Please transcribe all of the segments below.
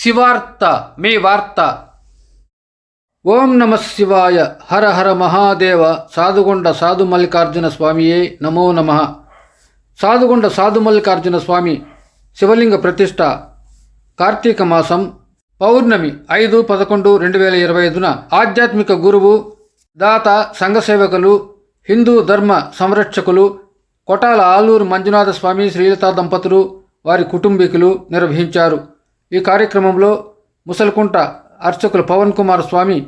శివార్త మీ వార్త ఓం నమ శివాయ హర హర మహాదేవ సాధుగుండ సాధు మల్లికార్జున స్వామియే నమో నమ సాధుగుండ సాధు మల్లికార్జున స్వామి శివలింగ ప్రతిష్ట కార్తీక మాసం పౌర్ణమి ఐదు పదకొండు రెండు వేల ఇరవై ఐదున ఆధ్యాత్మిక గురువు దాత సంఘసేవకులు హిందూ ధర్మ సంరక్షకులు కొటాల ఆలూరు మంజునాథ స్వామి శ్రీలతా దంపతులు వారి కుటుంబీకులు నిర్వహించారు. ఈ కార్యక్రమంలో ముసలకుంట అర్చకులు పవన్ కుమార్ స్వామి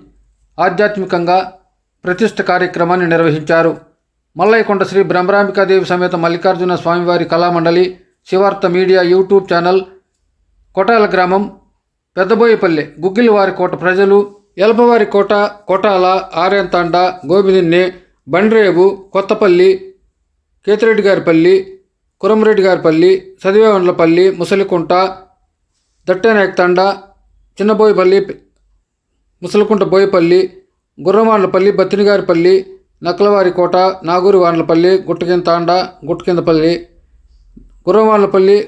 ఆధ్యాత్మికంగా ప్రతిష్ట కార్యక్రమాన్ని నిర్వహించారు. మల్లయ్యకొండ శ్రీ బ్రహ్మరాంబికాదేవి సమేత మల్లికార్జున స్వామివారి కళామండలి Sivartha media YouTube channel Kotala గ్రామం పెద్దబోయపల్లె గుగ్గిలివారి కోట ప్రజలు ఎలపవారి కోట కొటాల ఆర్యంతాండ గోబిదిన్నె బండ్రేవు కొత్తపల్లి కేతిరెడ్డి గారిపల్లి కురంరెడ్డి గారిపల్లి సదివేవండ్లపల్లి ముసలికుంట దట్టనాయకతండ చిన్నబోయిపల్లి ముసలికుంట బోయపల్లి గుర్రవాండ్లపల్లి బత్తినిగారిపల్లి నక్కలవారికోట కోట వాండ్లపల్లి గుట్టకింద తాండ గుట్టకిందపల్లి గుర్రవాండ్లపల్లి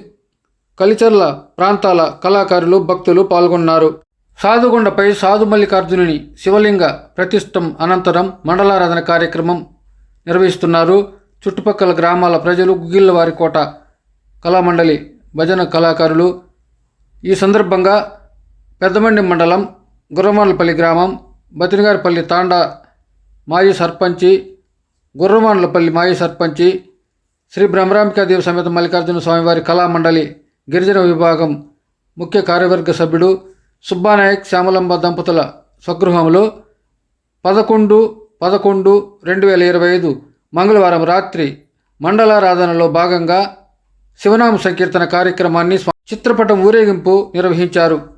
కలిచర్ల ప్రాంతాల కళాకారులు భక్తులు పాల్గొన్నారు. సాధుగుండపై సాధు మల్లికార్జునుని శివలింగ ప్రతిష్టం అనంతరం మండలారాధన కార్యక్రమం నిర్వహిస్తున్నారు. చుట్టుపక్కల గ్రామాల ప్రజలు గుగ్గిళ్ళవారి కోట కళామండలి భజన కళాకారులు ఈ సందర్భంగా పెద్దమండి మండలం గుర్రమాన్లపల్లి గ్రామం బతినిగారిపల్లి తాండా మాజీ సర్పంచి గుర్రమాన్లపల్లి మాజీ సర్పంచి శ్రీ బ్రహ్మరాంబికాదేవి సమేత మల్లికార్జున స్వామివారి కళామండలి గిరిజన విభాగం ముఖ్య కార్యవర్గ సభ్యుడు సుబ్బానాయక్ శ్యామలంబ దంపతుల స్వగృహంలో పదకొండు పదకొండు రెండు వేల ఇరవై ఐదు మంగళవారం రాత్రి మండలారాధనలో భాగంగా శివనామ సంకీర్తన కార్యక్రమాన్ని చిత్రపటం ఊరేగింపు నిర్వహించారు.